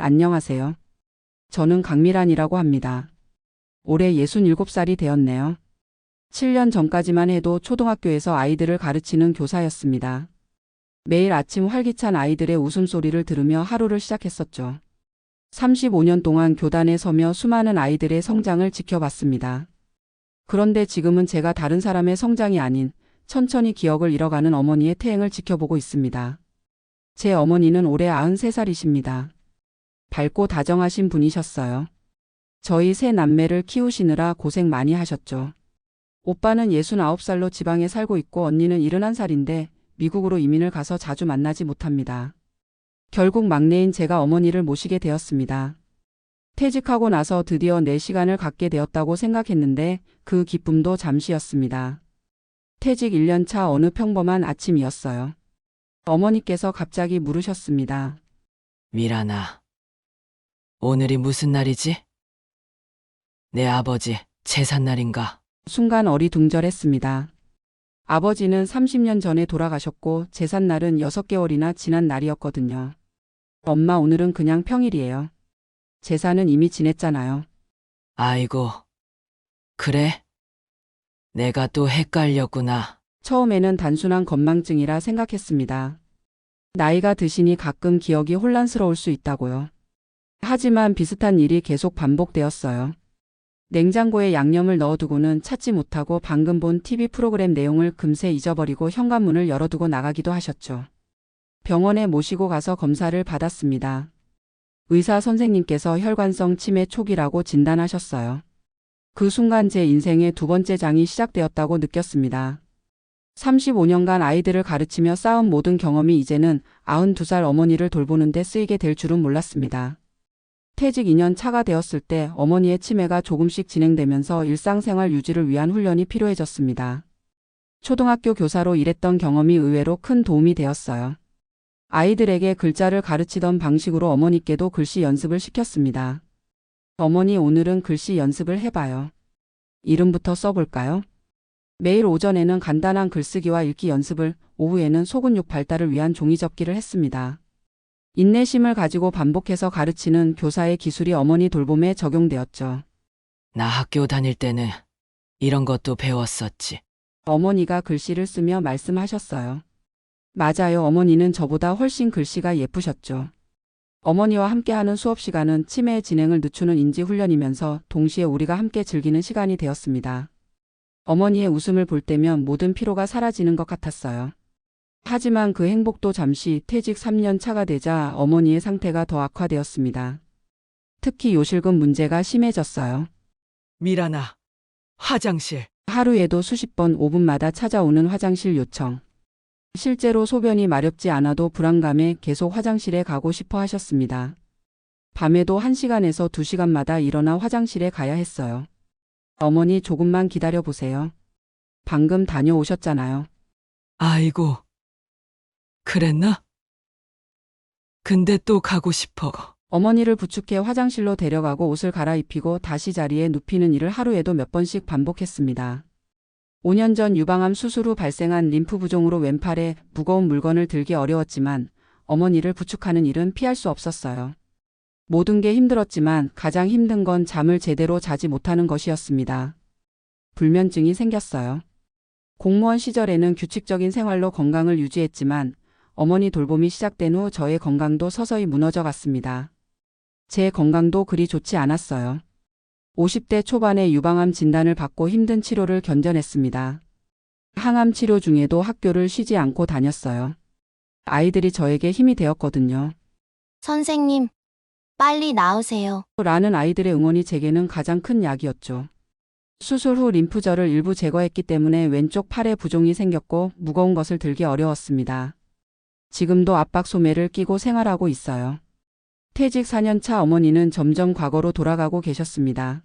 안녕하세요. 저는 강미란이라고 합니다. 올해 67살이 되었네요. 7년 전까지만 해도 초등학교에서 아이들을 가르치는 교사였습니다. 매일 아침 활기찬 아이들의 웃음소리를 들으며 하루를 시작했었죠. 35년 동안 교단에 서며 수많은 아이들의 성장을 지켜봤습니다. 그런데 지금은 제가 다른 사람의 성장이 아닌 천천히 기억을 잃어가는 어머니의 태행을 지켜보고 있습니다. 제 어머니는 올해 93살이십니다. 밝고 다정하신 분이셨어요. 저희 세 남매를 키우시느라 고생 많이 하셨죠. 오빠는 69살로 지방에 살고 있고 언니는 71살인데 미국으로 이민을 가서 자주 만나지 못합니다. 결국 막내인 제가 어머니를 모시게 되었습니다. 퇴직하고 나서 드디어 내 시간을 갖게 되었다고 생각했는데 그 기쁨도 잠시였습니다. 퇴직 1년 차 어느 평범한 아침이었어요. 어머니께서 갑자기 물으셨습니다. 미란아, 오늘이 무슨 날이지? 내 아버지 제삿날인가? 순간 어리둥절했습니다. 아버지는 30년 전에 돌아가셨고 제삿날은 6개월이나 지난 날이었거든요. 엄마 오늘은 그냥 평일이에요. 제사는 이미 지냈잖아요. 아이고, 그래? 내가 또 헷갈렸구나. 처음에는 단순한 건망증이라 생각했습니다. 나이가 드시니 가끔 기억이 혼란스러울 수 있다고요. 하지만 비슷한 일이 계속 반복되었어요. 냉장고에 양념을 넣어두고는 찾지 못하고 방금 본 TV 프로그램 내용을 금세 잊어버리고 현관문을 열어두고 나가기도 하셨죠. 병원에 모시고 가서 검사를 받았습니다. 의사 선생님께서 혈관성 치매 초기라고 진단하셨어요. 그 순간 제 인생의 두 번째 장이 시작되었다고 느꼈습니다. 35년간 아이들을 가르치며 쌓은 모든 경험이 이제는 92살 어머니를 돌보는데 쓰이게 될 줄은 몰랐습니다. 퇴직 2년 차가 되었을 때 어머니의 치매가 조금씩 진행되면서 일상생활 유지를 위한 훈련이 필요해졌습니다. 초등학교 교사로 일했던 경험이 의외로 큰 도움이 되었어요. 아이들에게 글자를 가르치던 방식으로 어머니께도 글씨 연습을 시켰습니다. 어머니 오늘은 글씨 연습을 해봐요. 이름부터 써볼까요? 매일 오전에는 간단한 글쓰기와 읽기 연습을, 오후에는 소근육 발달을 위한 종이접기를 했습니다. 인내심을 가지고 반복해서 가르치는 교사의 기술이 어머니 돌봄에 적용되었죠. 나 학교 다닐 때는 이런 것도 배웠었지. 어머니가 글씨를 쓰며 말씀하셨어요. 맞아요. 어머니는 저보다 훨씬 글씨가 예쁘셨죠. 어머니와 함께하는 수업 시간은 치매의 진행을 늦추는 인지 훈련이면서 동시에 우리가 함께 즐기는 시간이 되었습니다. 어머니의 웃음을 볼 때면 모든 피로가 사라지는 것 같았어요. 하지만 그 행복도 잠시 퇴직 3년 차가 되자 어머니의 상태가 더 악화되었습니다. 특히 요실금 문제가 심해졌어요. 미란아, 화장실. 하루에도 수십 번 5분마다 찾아오는 화장실 요청. 실제로 소변이 마렵지 않아도 불안감에 계속 화장실에 가고 싶어 하셨습니다. 밤에도 1시간에서 2시간마다 일어나 화장실에 가야 했어요. 어머니 조금만 기다려 보세요. 방금 다녀오셨잖아요. 아이고, 그랬나? 근데 또 가고 싶어. 어머니를 부축해 화장실로 데려가고 옷을 갈아입히고 다시 자리에 눕히는 일을 하루에도 몇 번씩 반복했습니다. 5년 전 유방암 수술 후 발생한 림프 부종으로 왼팔에 무거운 물건을 들기 어려웠지만 어머니를 부축하는 일은 피할 수 없었어요. 모든 게 힘들었지만 가장 힘든 건 잠을 제대로 자지 못하는 것이었습니다. 불면증이 생겼어요. 공무원 시절에는 규칙적인 생활로 건강을 유지했지만 어머니 돌봄이 시작된 후 저의 건강도 서서히 무너져 갔습니다. 제 건강도 그리 좋지 않았어요. 50대 초반에 유방암 진단을 받고 힘든 치료를 견뎌냈습니다. 항암 치료 중에도 학교를 쉬지 않고 다녔어요. 아이들이 저에게 힘이 되었거든요. 선생님, 빨리 나으세요. 라는 아이들의 응원이 제게는 가장 큰 약이었죠. 수술 후 림프절을 일부 제거했기 때문에 왼쪽 팔에 부종이 생겼고 무거운 것을 들기 어려웠습니다. 지금도 압박 소매를 끼고 생활하고 있어요. 퇴직 4년 차 어머니는 점점 과거로 돌아가고 계셨습니다.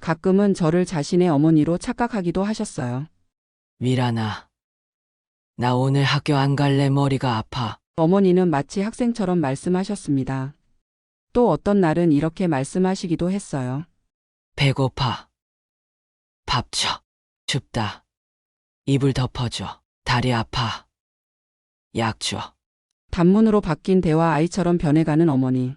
가끔은 저를 자신의 어머니로 착각하기도 하셨어요. 미란아, 나 오늘 학교 안 갈래 머리가 아파. 어머니는 마치 학생처럼 말씀하셨습니다. 또 어떤 날은 이렇게 말씀하시기도 했어요. 배고파. 밥 줘. 춥다. 이불 덮어줘. 다리 아파. 약 줘. 단문으로 바뀐 대화 아이처럼 변해가는 어머니.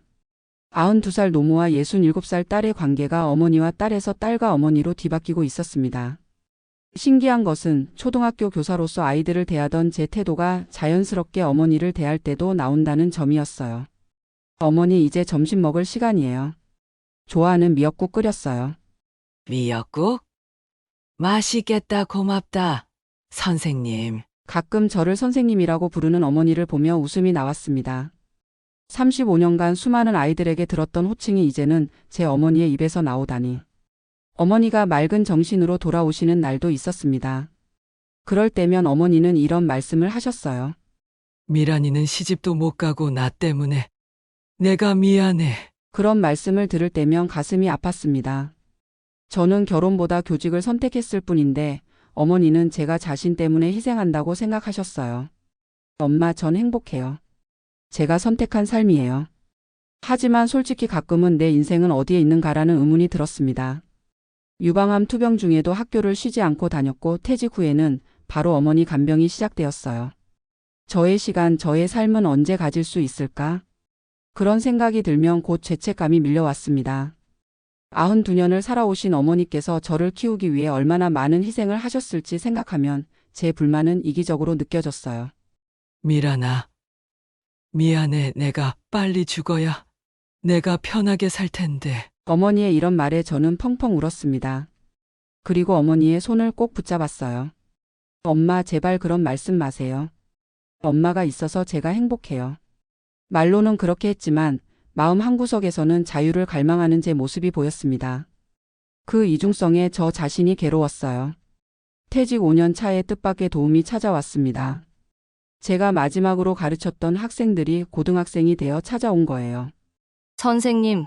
92살 노모와 67살 딸의 관계가 어머니와 딸에서 딸과 어머니로 뒤바뀌고 있었습니다. 신기한 것은 초등학교 교사로서 아이들을 대하던 제 태도가 자연스럽게 어머니를 대할 때도 나온다는 점이었어요. 어머니 이제 점심 먹을 시간이에요. 좋아하는 미역국 끓였어요. 미역국? 맛있겠다, 고맙다. 선생님, 가끔 저를 선생님이라고 부르는 어머니를 보며 웃음이 나왔습니다. 35년간 수많은 아이들에게 들었던 호칭이 이제는 제 어머니의 입에서 나오다니. 어머니가 맑은 정신으로 돌아오시는 날도 있었습니다. 그럴 때면 어머니는 이런 말씀을 하셨어요. 미란이는 시집도 못 가고 나 때문에 내가 미안해. 그런 말씀을 들을 때면 가슴이 아팠습니다. 저는 결혼보다 교직을 선택했을 뿐인데 어머니는 제가 자신 때문에 희생한다고 생각하셨어요. 엄마, 전 행복해요. 제가 선택한 삶이에요. 하지만 솔직히 가끔은 내 인생은 어디에 있는가라는 의문이 들었습니다. 유방암 투병 중에도 학교를 쉬지 않고 다녔고 퇴직 후에는 바로 어머니 간병이 시작되었어요. 저의 시간, 저의 삶은 언제 가질 수 있을까? 그런 생각이 들면 곧 죄책감이 밀려왔습니다. 92년을 살아오신 어머니께서 저를 키우기 위해 얼마나 많은 희생을 하셨을지 생각하면 제 불만은 이기적으로 느껴졌어요. 미란아, 미안해. 내가 빨리 죽어야 내가 편하게 살 텐데. 어머니의 이런 말에 저는 펑펑 울었습니다. 그리고 어머니의 손을 꼭 붙잡았어요. 엄마, 제발 그런 말씀 마세요. 엄마가 있어서 제가 행복해요. 말로는 그렇게 했지만 마음 한구석에서는 자유를 갈망하는 제 모습이 보였습니다. 그 이중성에 저 자신이 괴로웠어요. 퇴직 5년 차에 뜻밖의 도움이 찾아왔습니다. 제가 마지막으로 가르쳤던 학생들이 고등학생이 되어 찾아온 거예요. 선생님,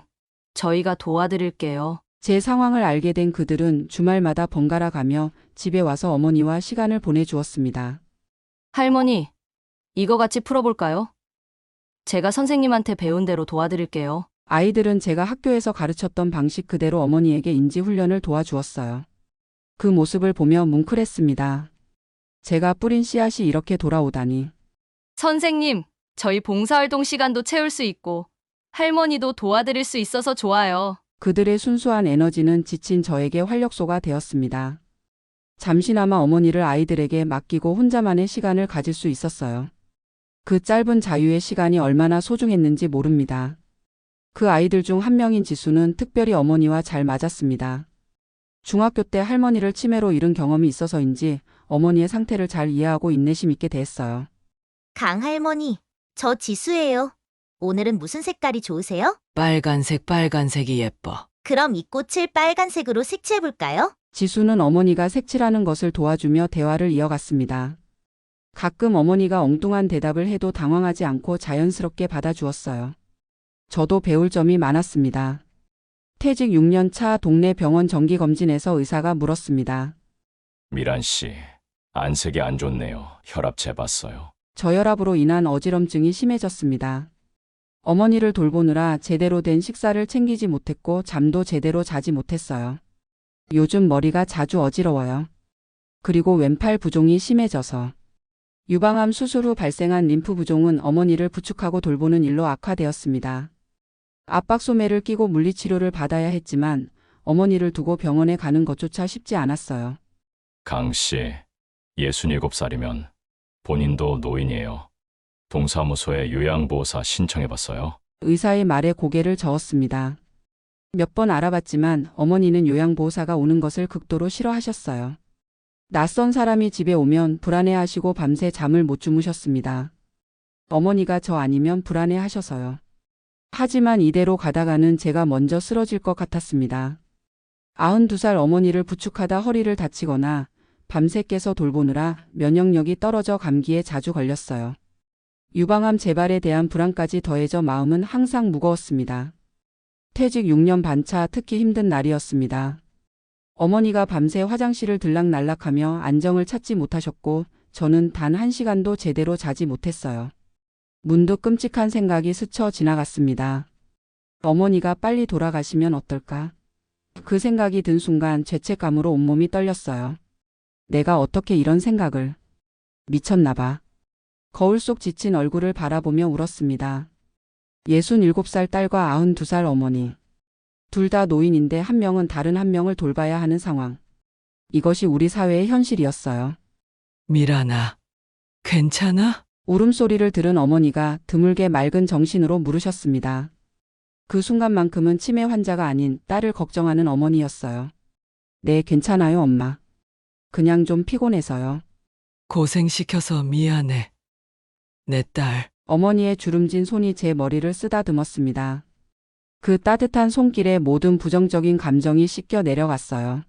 저희가 도와드릴게요. 제 상황을 알게 된 그들은 주말마다 번갈아 가며 집에 와서 어머니와 시간을 보내주었습니다. 할머니, 이거 같이 풀어볼까요? 제가 선생님한테 배운 대로 도와드릴게요. 아이들은 제가 학교에서 가르쳤던 방식 그대로 어머니에게 인지 훈련을 도와주었어요. 그 모습을 보며 뭉클했습니다. 제가 뿌린 씨앗이 이렇게 돌아오다니. 선생님, 저희 봉사활동 시간도 채울 수 있고, 할머니도 도와드릴 수 있어서 좋아요. 그들의 순수한 에너지는 지친 저에게 활력소가 되었습니다. 잠시나마 어머니를 아이들에게 맡기고 혼자만의 시간을 가질 수 있었어요. 그 짧은 자유의 시간이 얼마나 소중했는지 모릅니다. 그 아이들 중 한 명인 지수는 특별히 어머니와 잘 맞았습니다. 중학교 때 할머니를 치매로 잃은 경험이 있어서인지 어머니의 상태를 잘 이해하고 인내심 있게 대했어요. 강할머니, 저 지수예요. 오늘은 무슨 색깔이 좋으세요? 빨간색, 빨간색이 예뻐. 그럼 이 꽃을 빨간색으로 색칠해볼까요? 지수는 어머니가 색칠하는 것을 도와주며 대화를 이어갔습니다. 가끔 어머니가 엉뚱한 대답을 해도 당황하지 않고 자연스럽게 받아주었어요. 저도 배울 점이 많았습니다. 퇴직 6년 차 동네 병원 정기검진에서 의사가 물었습니다. 미란 씨, 안색이 안 좋네요. 혈압 재봤어요. 저혈압으로 인한 어지럼증이 심해졌습니다. 어머니를 돌보느라 제대로 된 식사를 챙기지 못했고 잠도 제대로 자지 못했어요. 요즘 머리가 자주 어지러워요. 그리고 왼팔 부종이 심해져서 유방암 수술 후 발생한 림프 부종은 어머니를 부축하고 돌보는 일로 악화되었습니다. 압박 소매를 끼고 물리치료를 받아야 했지만 어머니를 두고 병원에 가는 것조차 쉽지 않았어요. 강 씨, 67살이면 본인도 노인이에요. 동사무소에 요양보호사 신청해봤어요? 의사의 말에 고개를 저었습니다. 몇 번 알아봤지만 어머니는 요양보호사가 오는 것을 극도로 싫어하셨어요. 낯선 사람이 집에 오면 불안해하시고 밤새 잠을 못 주무셨습니다. 어머니가 저 아니면 불안해하셔서요. 하지만 이대로 가다가는 제가 먼저 쓰러질 것 같았습니다. 92살 어머니를 부축하다 허리를 다치거나 밤새 깨서 돌보느라 면역력이 떨어져 감기에 자주 걸렸어요. 유방암 재발에 대한 불안까지 더해져 마음은 항상 무거웠습니다. 퇴직 6년 반차 특히 힘든 날이었습니다. 어머니가 밤새 화장실을 들락날락하며 안정을 찾지 못하셨고 저는 단 한 시간도 제대로 자지 못했어요. 문득 끔찍한 생각이 스쳐 지나갔습니다. 어머니가 빨리 돌아가시면 어떨까? 그 생각이 든 순간 죄책감으로 온몸이 떨렸어요. 내가 어떻게 이런 생각을 미쳤나 봐. 거울 속 지친 얼굴을 바라보며 울었습니다. 67살 딸과 92살 어머니. 둘 다 노인인데 한 명은 다른 한 명을 돌봐야 하는 상황. 이것이 우리 사회의 현실이었어요. 미란아, 괜찮아? 울음소리를 들은 어머니가 드물게 맑은 정신으로 물으셨습니다. 그 순간만큼은 치매 환자가 아닌 딸을 걱정하는 어머니였어요. 네, 괜찮아요, 엄마. 그냥 좀 피곤해서요. 고생시켜서 미안해. 내 딸, 어머니의 주름진 손이 제 머리를 쓰다듬었습니다. 그 따뜻한 손길에 모든 부정적인 감정이 씻겨 내려갔어요.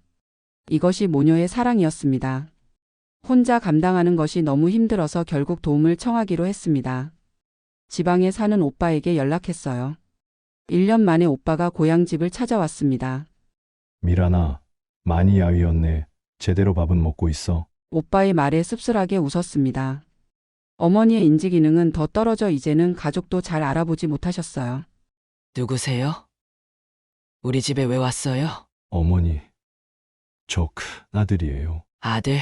이것이 모녀의 사랑이었습니다. 혼자 감당하는 것이 너무 힘들어서 결국 도움을 청하기로 했습니다. 지방에 사는 오빠에게 연락했어요. 1년 만에 오빠가 고향집을 찾아왔습니다. 미란아, 많이 야위었네. 제대로 밥은 먹고 있어. 오빠의 말에 씁쓸하게 웃었습니다. 어머니의 인지 기능은 더 떨어져 이제는 가족도 잘 알아보지 못하셨어요. 누구세요? 우리 집에 왜 왔어요? 어머니, 저 큰 아들이에요. 아들?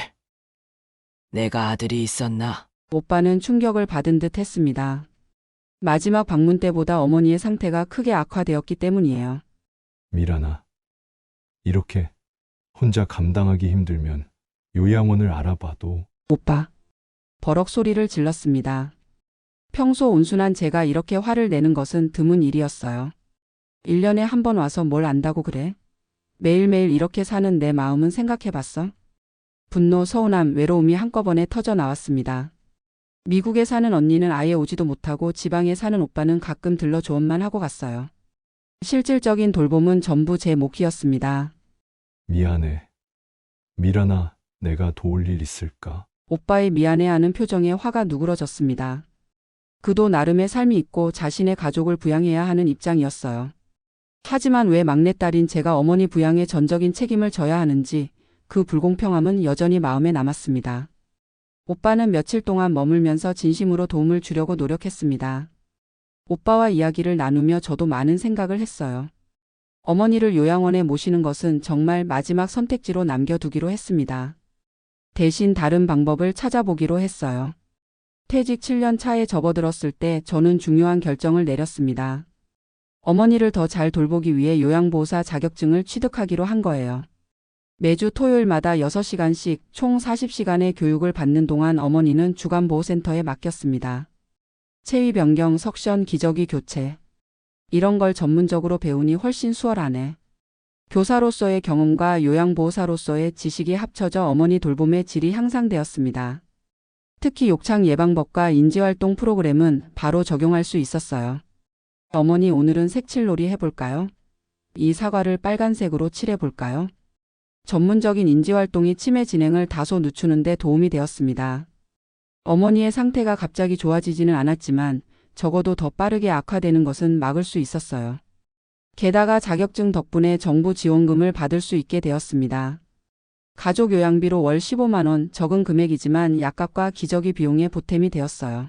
내가 아들이 있었나? 오빠는 충격을 받은 듯 했습니다. 마지막 방문 때보다 어머니의 상태가 크게 악화되었기 때문이에요. 미란아, 이렇게 혼자 감당하기 힘들면 요양원을 알아봐도 오빠. 버럭 소리를 질렀습니다. 평소 온순한 제가 이렇게 화를 내는 것은 드문 일이었어요. 1년에 한 번 와서 뭘 안다고 그래? 매일매일 이렇게 사는 내 마음은 생각해 봤어? 분노, 서운함, 외로움이 한꺼번에 터져 나왔습니다. 미국에 사는 언니는 아예 오지도 못하고 지방에 사는 오빠는 가끔 들러 조언만 하고 갔어요. 실질적인 돌봄은 전부 제 몫이었습니다. 미안해. 미란아, 내가 도울 일 있을까? 오빠의 미안해하는 표정에 화가 누그러졌습니다. 그도 나름의 삶이 있고 자신의 가족을 부양해야 하는 입장이었어요. 하지만 왜 막내딸인 제가 어머니 부양에 전적인 책임을 져야 하는지 그 불공평함은 여전히 마음에 남았습니다. 오빠는 며칠 동안 머물면서 진심으로 도움을 주려고 노력했습니다. 오빠와 이야기를 나누며 저도 많은 생각을 했어요. 어머니를 요양원에 모시는 것은 정말 마지막 선택지로 남겨두기로 했습니다. 대신 다른 방법을 찾아보기로 했어요. 퇴직 7년 차에 접어들었을 때 저는 중요한 결정을 내렸습니다. 어머니를 더 잘 돌보기 위해 요양보호사 자격증을 취득하기로 한 거예요. 매주 토요일마다 6시간씩 총 40시간의 교육을 받는 동안 어머니는 주간보호센터에 맡겼습니다. 체위 변경, 석션, 기저귀 교체. 이런 걸 전문적으로 배우니 훨씬 수월하네. 교사로서의 경험과 요양보호사로서의 지식이 합쳐져 어머니 돌봄의 질이 향상되었습니다. 특히 욕창 예방법과 인지활동 프로그램은 바로 적용할 수 있었어요. 어머니 오늘은 색칠놀이 해볼까요? 이 사과를 빨간색으로 칠해볼까요? 전문적인 인지활동이 치매 진행을 다소 늦추는데 도움이 되었습니다. 어머니의 상태가 갑자기 좋아지지는 않았지만 적어도 더 빠르게 악화되는 것은 막을 수 있었어요. 게다가 자격증 덕분에 정부 지원금을 받을 수 있게 되었습니다. 가족 요양비로 월 15만 원 적은 금액이지만 약값과 기저귀 비용에 보탬이 되었어요.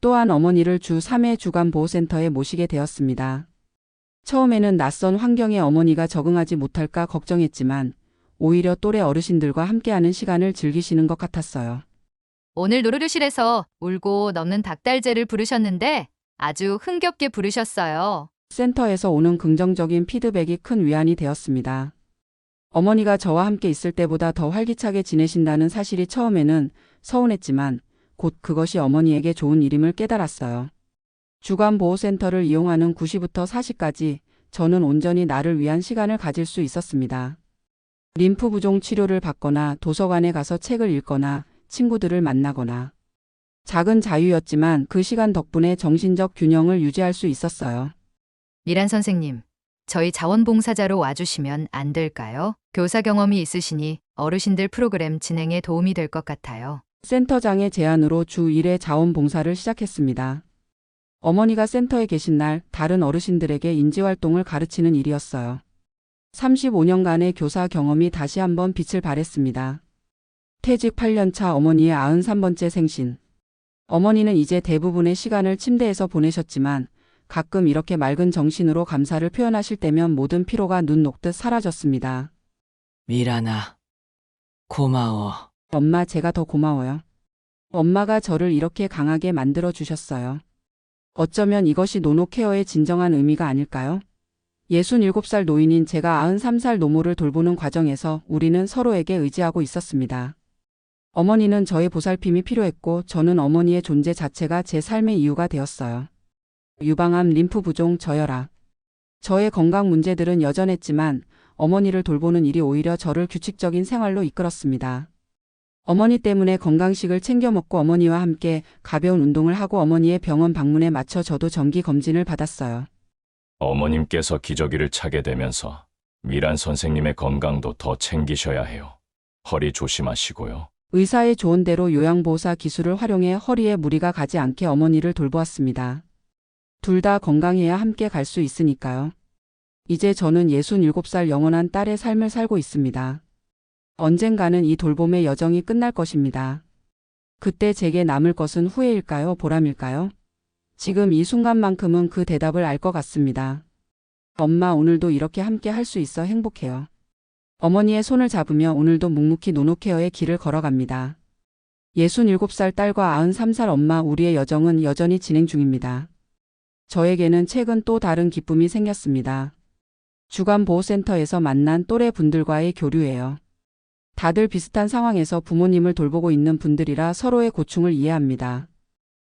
또한 어머니를 주 3회 주간 보호센터에 모시게 되었습니다. 처음에는 낯선 환경에 어머니가 적응하지 못할까 걱정했지만 오히려 또래 어르신들과 함께하는 시간을 즐기시는 것 같았어요. 오늘 노르르실에서 울고 넘는 닭달제를 부르셨는데 아주 흥겹게 부르셨어요. 센터에서 오는 긍정적인 피드백이 큰 위안이 되었습니다. 어머니가 저와 함께 있을 때보다 더 활기차게 지내신다는 사실이 처음에는 서운했지만 곧 그것이 어머니에게 좋은 일임을 깨달았어요. 주간 보호센터를 이용하는 9시부터 4시까지 저는 온전히 나를 위한 시간을 가질 수 있었습니다. 림프 부종 치료를 받거나 도서관에 가서 책을 읽거나 친구들을 만나거나 작은 자유였지만 그 시간 덕분에 정신적 균형을 유지할 수 있었어요. 미란 선생님, 저희 자원봉사자로 와주시면 안 될까요? 교사 경험이 있으시니 어르신들 프로그램 진행에 도움이 될 것 같아요. 센터장의 제안으로 주 1회 자원봉사를 시작했습니다. 어머니가 센터에 계신 날 다른 어르신들에게 인지활동을 가르치는 일이었어요. 35년간의 교사 경험이 다시 한번 빛을 발했습니다. 퇴직 8년차 어머니의 93번째 생신. 어머니는 이제 대부분의 시간을 침대에서 보내셨지만 가끔 이렇게 맑은 정신으로 감사를 표현하실 때면 모든 피로가 눈 녹듯 사라졌습니다. 미란아, 고마워. 엄마 제가 더 고마워요. 엄마가 저를 이렇게 강하게 만들어 주셨어요. 어쩌면 이것이 노노케어의 진정한 의미가 아닐까요? 67살 노인인 제가 93살 노모를 돌보는 과정에서 우리는 서로에게 의지하고 있었습니다. 어머니는 저의 보살핌이 필요했고 저는 어머니의 존재 자체가 제 삶의 이유가 되었어요. 유방암, 림프 부종, 저혈압. 저의 건강 문제들은 여전했지만 어머니를 돌보는 일이 오히려 저를 규칙적인 생활로 이끌었습니다. 어머니 때문에 건강식을 챙겨 먹고 어머니와 함께 가벼운 운동을 하고 어머니의 병원 방문에 맞춰 저도 정기 검진을 받았어요. 어머님께서 기저귀를 차게 되면서 미란 선생님의 건강도 더 챙기셔야 해요. 허리 조심하시고요. 의사의 조언대로 요양보호사 기술을 활용해 허리에 무리가 가지 않게 어머니를 돌보았습니다. 둘 다 건강해야 함께 갈 수 있으니까요. 이제 저는 67살 영원한 딸의 삶을 살고 있습니다. 언젠가는 이 돌봄의 여정이 끝날 것입니다. 그때 제게 남을 것은 후회일까요? 보람일까요? 지금 이 순간만큼은 그 대답을 알 것 같습니다. 엄마 오늘도 이렇게 함께 할 수 있어 행복해요. 어머니의 손을 잡으며 오늘도 묵묵히 노노케어의 길을 걸어갑니다. 67살 딸과 93살 엄마 우리의 여정은 여전히 진행 중입니다. 저에게는 최근 또 다른 기쁨이 생겼습니다. 주간보호센터에서 만난 또래 분들과의 교류예요. 다들 비슷한 상황에서 부모님을 돌보고 있는 분들이라 서로의 고충을 이해합니다.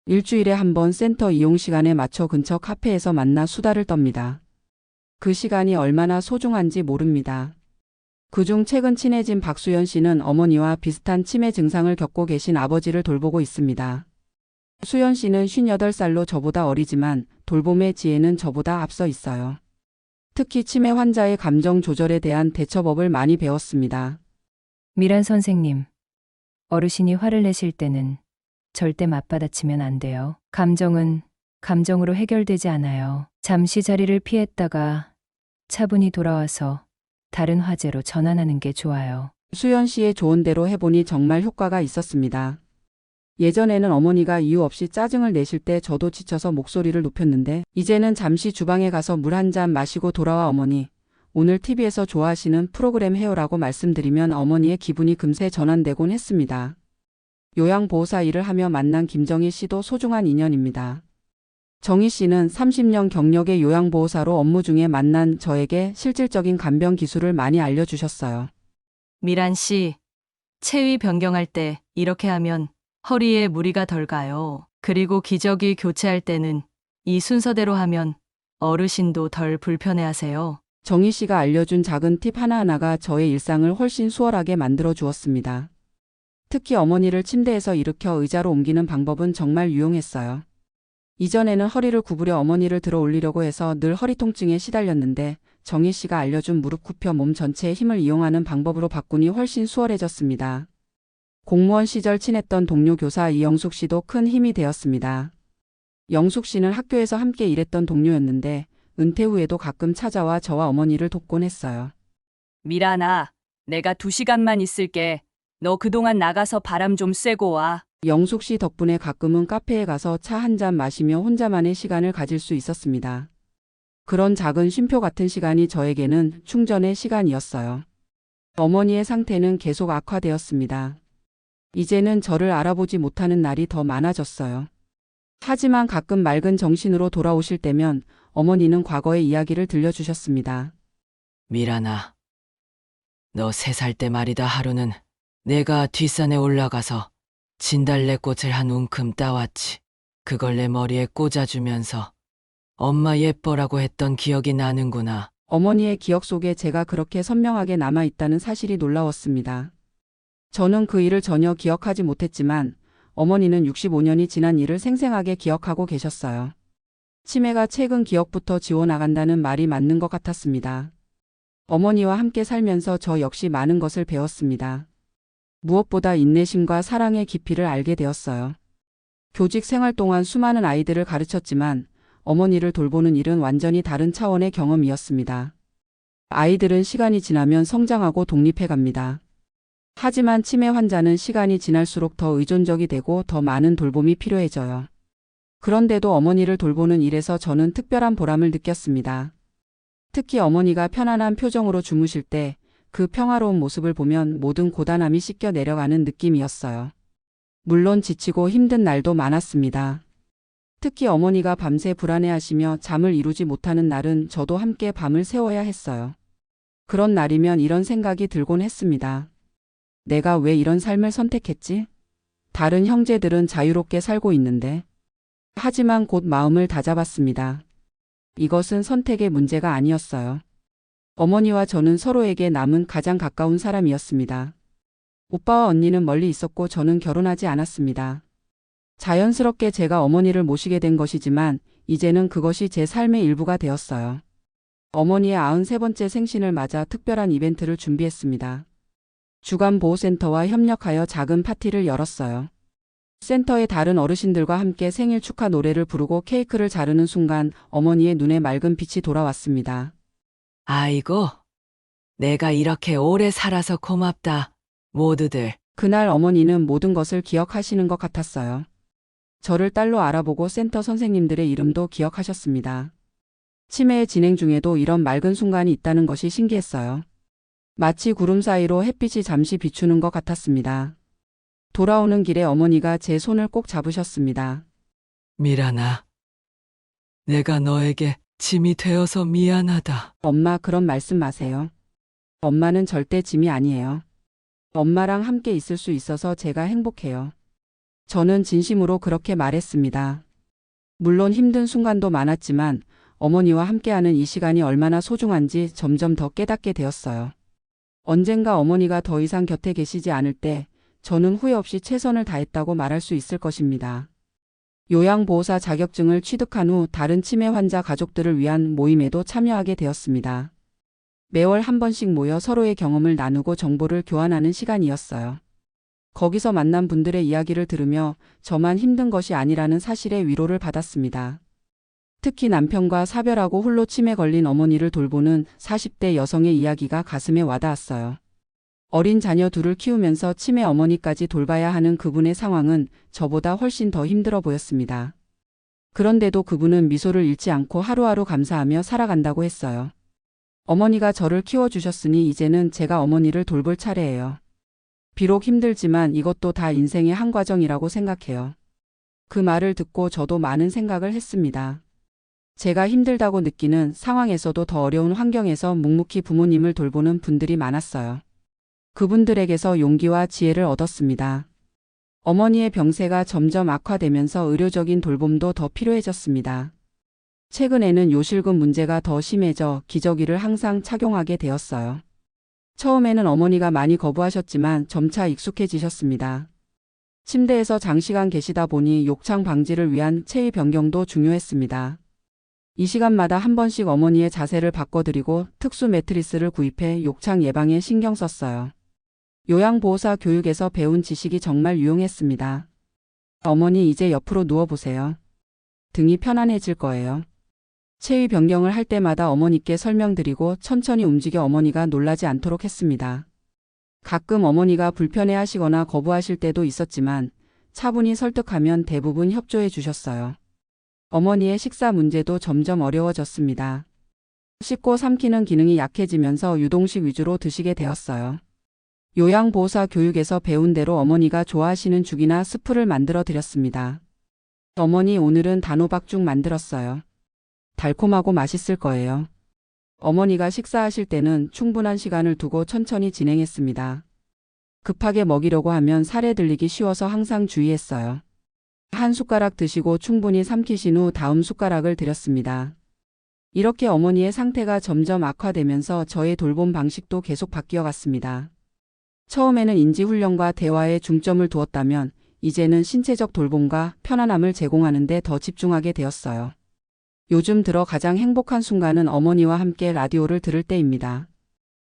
일주일에 한 번 센터 이용 시간에 맞춰 근처 카페에서 만나 수다를 떱니다. 그 시간이 얼마나 소중한지 모릅니다. 그중 최근 친해진 박수연 씨는 어머니와 비슷한 치매 증상을 겪고 계신 아버지를 돌보고 있습니다. 수연 씨는 58살로 저보다 어리지만 돌봄의 지혜는 저보다 앞서 있어요. 특히 치매 환자의 감정 조절에 대한 대처법을 많이 배웠습니다. 미란 선생님, 어르신이 화를 내실 때는 절대 맞받아치면 안 돼요. 감정은 감정으로 해결되지 않아요. 잠시 자리를 피했다가 차분히 돌아와서 다른 화제로 전환하는 게 좋아요. 수연 씨의 조언대로 해보니 정말 효과가 있었습니다. 예전에는 어머니가 이유 없이 짜증을 내실 때 저도 지쳐서 목소리를 높였는데 이제는 잠시 주방에 가서 물 한 잔 마시고 돌아와 어머니 오늘 TV에서 좋아하시는 프로그램 해요라고 말씀드리면 어머니의 기분이 금세 전환되곤 했습니다. 요양보호사 일을 하며 만난 김정희 씨도 소중한 인연입니다. 정희 씨는 30년 경력의 요양보호사로 업무 중에 만난 저에게 실질적인 간병 기술을 많이 알려주셨어요. 미란 씨, 체위 변경할 때 이렇게 하면 허리에 무리가 덜 가요. 그리고 기저귀 교체할 때는 이 순서대로 하면 어르신도 덜 불편해하세요. 정희 씨가 알려준 작은 팁 하나하나가 저의 일상을 훨씬 수월하게 만들어 주었습니다. 특히 어머니를 침대에서 일으켜 의자로 옮기는 방법은 정말 유용했어요. 이전에는 허리를 구부려 어머니를 들어 올리려고 해서 늘 허리 통증에 시달렸는데 정희 씨가 알려준 무릎 굽혀 몸 전체의 힘을 이용하는 방법으로 바꾸니 훨씬 수월해졌습니다. 공무원 시절 친했던 동료 교사 이영숙 씨도 큰 힘이 되었습니다. 영숙 씨는 학교에서 함께 일했던 동료였는데 은퇴 후에도 가끔 찾아와 저와 어머니를 돕곤 했어요. 미란아, 내가 두 시간만 있을게. 너 그동안 나가서 바람 좀 쐬고 와. 영숙 씨 덕분에 가끔은 카페에 가서 차 한 잔 마시며 혼자만의 시간을 가질 수 있었습니다. 그런 작은 쉼표 같은 시간이 저에게는 충전의 시간이었어요. 어머니의 상태는 계속 악화되었습니다. 이제는 저를 알아보지 못하는 날이 더 많아졌어요. 하지만 가끔 맑은 정신으로 돌아오실 때면 어머니는 과거의 이야기를 들려주셨습니다. 미란아, 너 세 살 때 말이다 하루는 내가 뒷산에 올라가서 진달래꽃을 한 움큼 따왔지. 그걸 내 머리에 꽂아주면서 엄마 예뻐라고 했던 기억이 나는구나. 어머니의 기억 속에 제가 그렇게 선명하게 남아있다는 사실이 놀라웠습니다. 저는 그 일을 전혀 기억하지 못했지만 어머니는 65년이 지난 일을 생생하게 기억하고 계셨어요. 치매가 최근 기억부터 지워나간다는 말이 맞는 것 같았습니다. 어머니와 함께 살면서 저 역시 많은 것을 배웠습니다. 무엇보다 인내심과 사랑의 깊이를 알게 되었어요. 교직 생활 동안 수많은 아이들을 가르쳤지만 어머니를 돌보는 일은 완전히 다른 차원의 경험이었습니다. 아이들은 시간이 지나면 성장하고 독립해 갑니다. 하지만 치매 환자는 시간이 지날수록 더 의존적이 되고 더 많은 돌봄이 필요해져요. 그런데도 어머니를 돌보는 일에서 저는 특별한 보람을 느꼈습니다. 특히 어머니가 편안한 표정으로 주무실 때 그 평화로운 모습을 보면 모든 고단함이 씻겨 내려가는 느낌이었어요. 물론 지치고 힘든 날도 많았습니다. 특히 어머니가 밤새 불안해하시며 잠을 이루지 못하는 날은 저도 함께 밤을 새워야 했어요. 그런 날이면 이런 생각이 들곤 했습니다. 내가 왜 이런 삶을 선택했지? 다른 형제들은 자유롭게 살고 있는데. 하지만 곧 마음을 다잡았습니다. 이것은 선택의 문제가 아니었어요. 어머니와 저는 서로에게 남은 가장 가까운 사람이었습니다. 오빠와 언니는 멀리 있었고 저는 결혼하지 않았습니다. 자연스럽게 제가 어머니를 모시게 된 것이지만 이제는 그것이 제 삶의 일부가 되었어요. 어머니의 93번째 생신을 맞아 특별한 이벤트를 준비했습니다. 주간보호센터와 협력하여 작은 파티를 열었어요. 센터의 다른 어르신들과 함께 생일 축하 노래를 부르고 케이크를 자르는 순간 어머니의 눈에 맑은 빛이 돌아왔습니다. 아이고, 내가 이렇게 오래 살아서 고맙다. 모두들. 그날 어머니는 모든 것을 기억하시는 것 같았어요. 저를 딸로 알아보고 센터 선생님들의 이름도 기억하셨습니다. 치매의 진행 중에도 이런 맑은 순간이 있다는 것이 신기했어요. 마치 구름 사이로 햇빛이 잠시 비추는 것 같았습니다. 돌아오는 길에 어머니가 제 손을 꼭 잡으셨습니다. 미란아. 내가 너에게 짐이 되어서 미안하다. 엄마 그런 말씀 마세요. 엄마는 절대 짐이 아니에요. 엄마랑 함께 있을 수 있어서 제가 행복해요. 저는 진심으로 그렇게 말했습니다. 물론 힘든 순간도 많았지만 어머니와 함께하는 이 시간이 얼마나 소중한지 점점 더 깨닫게 되었어요. 언젠가 어머니가 더 이상 곁에 계시지 않을 때 저는 후회 없이 최선을 다했다고 말할 수 있을 것입니다. 요양보호사 자격증을 취득한 후 다른 치매 환자 가족들을 위한 모임에도 참여하게 되었습니다. 매월 한 번씩 모여 서로의 경험을 나누고 정보를 교환하는 시간이었어요. 거기서 만난 분들의 이야기를 들으며 저만 힘든 것이 아니라는 사실에 위로를 받았습니다. 특히 남편과 사별하고 홀로 치매 걸린 어머니를 돌보는 40대 여성의 이야기가 가슴에 와닿았어요. 어린 자녀 둘을 키우면서 치매 어머니까지 돌봐야 하는 그분의 상황은 저보다 훨씬 더 힘들어 보였습니다. 그런데도 그분은 미소를 잃지 않고 하루하루 감사하며 살아간다고 했어요. 어머니가 저를 키워주셨으니 이제는 제가 어머니를 돌볼 차례예요. 비록 힘들지만 이것도 다 인생의 한 과정이라고 생각해요. 그 말을 듣고 저도 많은 생각을 했습니다. 제가 힘들다고 느끼는 상황에서도 더 어려운 환경에서 묵묵히 부모님을 돌보는 분들이 많았어요. 그분들에게서 용기와 지혜를 얻었습니다. 어머니의 병세가 점점 악화되면서 의료적인 돌봄도 더 필요해졌습니다. 최근에는 요실금 문제가 더 심해져 기저귀를 항상 착용하게 되었어요. 처음에는 어머니가 많이 거부하셨지만 점차 익숙해지셨습니다. 침대에서 장시간 계시다 보니 욕창 방지를 위한 체위 변경도 중요했습니다. 이 시간마다 한 번씩 어머니의 자세를 바꿔드리고 특수 매트리스를 구입해 욕창 예방에 신경 썼어요. 요양보호사 교육에서 배운 지식이 정말 유용했습니다. 어머니 이제 옆으로 누워보세요. 등이 편안해질 거예요. 체위 변경을 할 때마다 어머니께 설명드리고 천천히 움직여 어머니가 놀라지 않도록 했습니다. 가끔 어머니가 불편해 하시거나 거부하실 때도 있었지만 차분히 설득하면 대부분 협조해 주셨어요. 어머니의 식사 문제도 점점 어려워졌습니다. 씹고 삼키는 기능이 약해지면서 유동식 위주로 드시게 되었어요. 요양보호사 교육에서 배운 대로 어머니가 좋아하시는 죽이나 스프를 만들어 드렸습니다. 어머니 오늘은 단호박죽 만들었어요. 달콤하고 맛있을 거예요. 어머니가 식사하실 때는 충분한 시간을 두고 천천히 진행했습니다. 급하게 먹이려고 하면 살에 들리기 쉬워서 항상 주의했어요. 한 숟가락 드시고 충분히 삼키신 후 다음 숟가락을 드렸습니다. 이렇게 어머니의 상태가 점점 악화되면서 저의 돌봄 방식도 계속 바뀌어 갔습니다. 처음에는 인지훈련과 대화에 중점을 두었다면 이제는 신체적 돌봄과 편안함을 제공하는 데 더 집중하게 되었어요. 요즘 들어 가장 행복한 순간은 어머니와 함께 라디오를 들을 때입니다.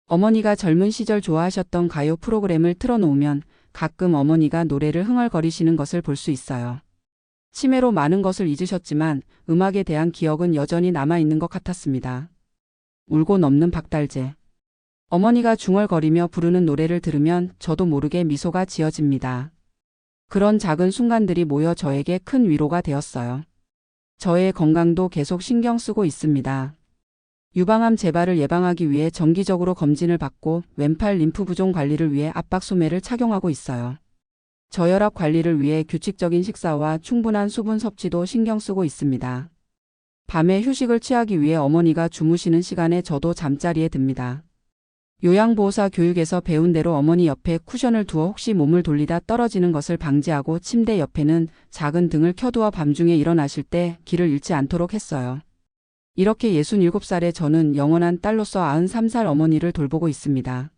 어머니가 젊은 시절 좋아하셨던 가요 프로그램을 틀어놓으면 가끔 어머니가 노래를 흥얼거리시는 것을 볼 수 있어요. 치매로 많은 것을 잊으셨지만 음악에 대한 기억은 여전히 남아있는 것 같았습니다. 울고 넘는 박달재. 어머니가 중얼거리며 부르는 노래를 들으면 저도 모르게 미소가 지어집니다. 그런 작은 순간들이 모여 저에게 큰 위로가 되었어요. 저의 건강도 계속 신경 쓰고 있습니다. 유방암 재발을 예방하기 위해 정기적으로 검진을 받고 왼팔 림프 부종 관리를 위해 압박 소매를 착용하고 있어요. 저혈압 관리를 위해 규칙적인 식사와 충분한 수분 섭취도 신경 쓰고 있습니다. 밤에 휴식을 취하기 위해 어머니가 주무시는 시간에 저도 잠자리에 듭니다. 요양보호사 교육에서 배운 대로 어머니 옆에 쿠션을 두어 혹시 몸을 돌리다 떨어지는 것을 방지하고 침대 옆에는 작은 등을 켜두어 밤중에 일어나실 때 길을 잃지 않도록 했어요. 이렇게 67살의 저는 영원한 딸로서 93살 어머니를 돌보고 있습니다.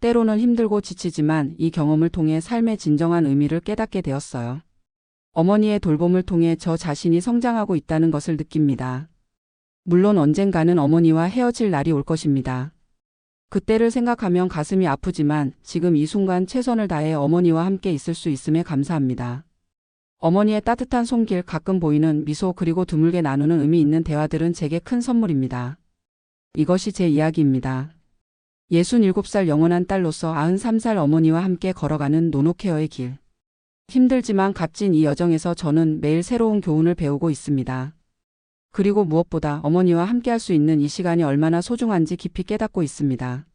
때로는 힘들고 지치지만 이 경험을 통해 삶의 진정한 의미를 깨닫게 되었어요. 어머니의 돌봄을 통해 저 자신이 성장하고 있다는 것을 느낍니다. 물론 언젠가는 어머니와 헤어질 날이 올 것입니다. 그때를 생각하면 가슴이 아프지만 지금 이 순간 최선을 다해 어머니와 함께 있을 수 있음에 감사합니다. 어머니의 따뜻한 손길 가끔 보이는 미소 그리고 드물게 나누는 의미 있는 대화들은 제게 큰 선물입니다. 이것이 제 이야기입니다. 67살 영원한 딸로서 93살 어머니와 함께 걸어가는 노노케어의 길. 힘들지만 값진 이 여정에서 저는 매일 새로운 교훈을 배우고 있습니다. 그리고 무엇보다 어머니와 함께 할 수 있는 이 시간이 얼마나 소중한지 깊이 깨닫고 있습니다.